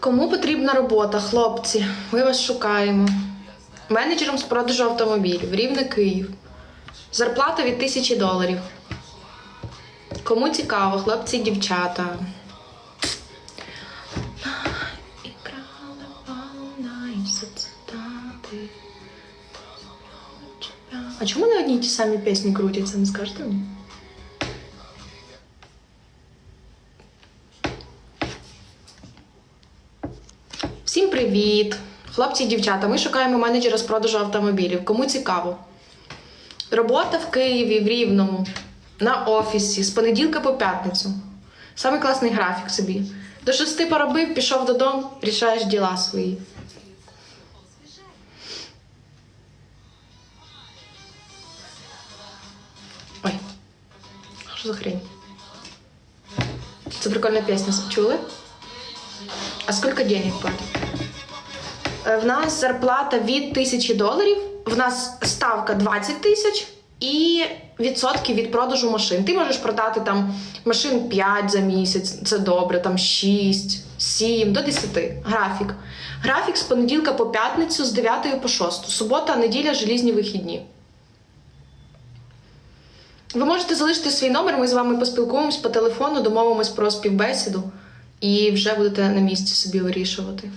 Кому потрібна робота, хлопці? Ми вас шукаємо. Менеджером з продажу автомобілів, рівне Київ. Зарплата від тисячі доларів. Кому цікаво, хлопці і дівчата. А чому не одні й ті самі пісні крутяться, не скажете мені? Всім привіт! Хлопці і дівчата, ми шукаємо менеджера з продажу автомобілів. Кому цікаво? Робота в Києві, в Рівному, на офісі, з понеділка по п'ятницю. Саме класний графік собі. До шести поробив, пішов додому, рішаєш діла свої. Ой, що за хрень? Це прикольна пісня. Чули? А сколько денег платят? Е, В нас зарплата від тисячі доларів, в нас ставка 20 тисяч і відсотки від продажу машин. Ти можеш продати там машин 5 за місяць, це добре, там 6, 7 до 10. Графік. Графік з понеділка по п'ятницю з 9 по 6. Субота, неділя, желізні вихідні. Ви можете залишити свій номер, ми з вами поспілкуємось по телефону, домовимось про співбесіду і вже будете на місці собі вирішувати.